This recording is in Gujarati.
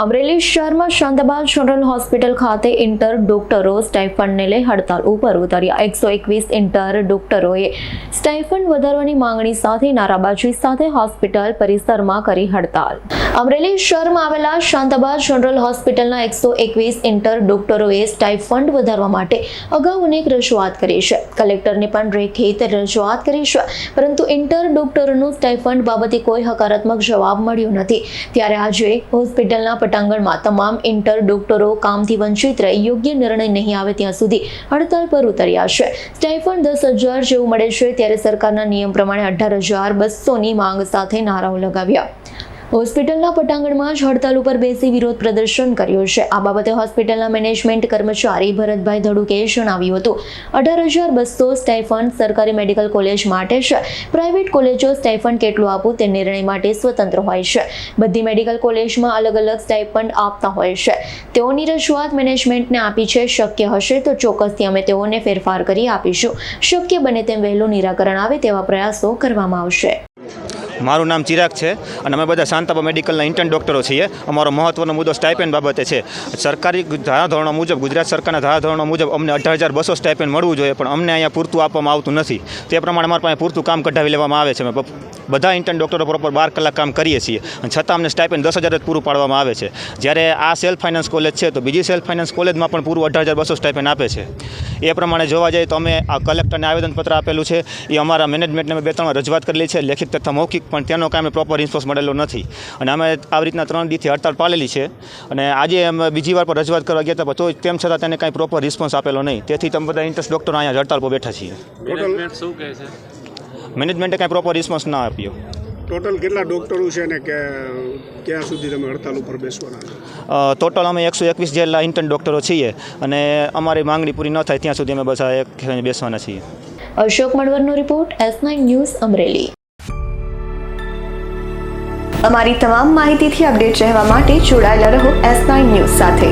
અમરેલી શહેરમાં શાંતાબાદ જનરલ હોસ્પિટલ ખાતે ઇન્ટર ડોક્ટરો સ્ટાઇફંડને લઈ હડતાલ ઉપર ઉતર્યા. એકસો એકવીસ ઇન્ટર ડોક્ટરોએ સ્ટાઇફંડ વધારવાની માંગણી સાથે નારાબાજી સાથે હોસ્પિટલ પરિસરમાં કરી હડતાલ. અમરેલી શહેરમાં આવેલા શાંતાબાદ જનરલ હોસ્પિટલના એકસો એકવીસ ઇન્ટર ડોક્ટરોએ સ્ટાઇફંડ વધારવા માટે અગાઉ અનેક રજૂઆત કરી છે. કલેક્ટરને પણ રેખિત રજૂઆત કરી છે. પરંતુ ઇન્ટર ડોક્ટરોનું સ્ટાઇફંડ બાબતે કોઈ હકારાત્મક જવાબ મળ્યો નથી. ત્યારે આજે હોસ્પિટલના પટાંગણમાં તમામ ઇન્ટર ડોક્ટરો કામથી વંચિત રહી યોગ્ય નિર્ણય નહીં આવે ત્યાં સુધી હડતાલ પર ઉતર્યા છે. સ્ટાઇફંડ દસ હજાર જેવું મળે છે ત્યારે સરકારના નિયમ પ્રમાણે અઢાર હજાર બસોની માંગ સાથે નારાઓ લગાવ્યા. હોસ્પિટલના પટાંગણમાં જ હડતાલ ઉપર બેસી વિરોધ પ્રદર્શન કર્યું છે. આ બાબતે હોસ્પિટલના મેનેજમેન્ટ કર્મચારી ભરતભાઈ ધડુકે જણાવ્યું હતું. અઢાર હજાર બસો સ્ટાઇફંડ સરકારી મેડિકલ કોલેજ માટે છે. પ્રાઇવેટ કોલેજો સ્ટાઇફંડ કેટલું આપવું તે નિર્ણય માટે સ્વતંત્ર હોય છે. બધી મેડિકલ કોલેજમાં અલગ અલગ સ્ટાઇફંડ આપતા હોય છે. તેઓની રજૂઆત મેનેજમેન્ટને આપી છે. શક્ય હશે તો ચોક્કસથી અમે તેઓને ફેરફાર કરી આપીશું. શક્ય બને તેમ વહેલું નિરાકરણ આવે તેવા પ્રયાસો કરવામાં આવશે. મારું નામ ચિરાગ છે અને અમે બધા શાંતાબા મેડિકલના ઇન્ટર્ન ડૉક્ટરો છીએ. અમારો મહત્વનો મુદ્દો સ્ટાઇપેન્ડ બાબતે છે. સરકારી ધારાધોરણો મુજબ, ગુજરાત સરકારના ધારાધોરણો મુજબ અમને અઢાર હજાર બસો સ્ટાઇપેન્ડ મળવું જોઈએ, પણ અમને અહીંયા પૂરતું આપવામાં આવતું નથી. તે પ્રમાણે અમારા પાસે પૂરતું કામ કઢાવી લેવામાં આવે છે. બધા ઇન્ટર્ન ડૉક્ટરો પ્રોપર બાર કલાક કામ કરીએ છીએ. અને છતાં અમને સ્ટાઇપેન્ડ દસ હજાર જ પૂરું પાડવામાં આવે છે. જ્યારે આ સેલ્ફ ફાઇનાન્સ કોલેજ છે, તો બીજી સેલ્ફ ફાઇનાન્સ કોલેજમાં પણ પૂરું અઢાર હજાર બસો સ્ટાઇપેન્ડ આપે છે. એ પ્રમાણે જોવા જઈએ તો અમે આ કલેક્ટરને આવેદનપત્ર આપેલું છે. એ અમારા મેનેજમેન્ટને અમે બે ત્રણ રજૂઆત કરેલી છે. લેખિત તથા મૌખિક, પણ તેનો કાંઈ પ્રોપર રિસ્પોન્સ મળેલો નથી. અને અમે આવી રીતના ત્રણ દીથી હડતાળ પાડેલી છે. અને આજે અમે બીજી વાર પર રજૂઆત કરવા ગયા હતા તો તેમ છતાં તેને કાંઈ પ્રોપર રિસ્પોન્સ આપેલો નહીં. તેથી તમે બધા ઇન્ટરેસ્ટ ડૉક્ટરો અહીંયા હડતાળ પર બેઠા છીએ. મેનેજમેન્ટ કાંઈ પ્રોપર રિસ્પોન્સ ના આપ્યો. ટોટલ કેટલા ડોક્ટરો છે ને કે ક્યાં સુધી તમે હડતાલ ઉપર બેસવાના ટોટલ અમે એકસો એકવીસ જેટલા ઇન્ટર્ન ડૉક્ટરો છીએ અને અમારી માંગણી પૂરી ન થાય ત્યાં સુધી અમે બધા એક બેસવાના છીએ. Ashok મડવરનો report S nine news Amreli. અમારી તમામ માહિતીથી અપડેટ રહેવા માટે જોડાયેલા રહો એસ નાઇન ન્યૂઝ સાથે.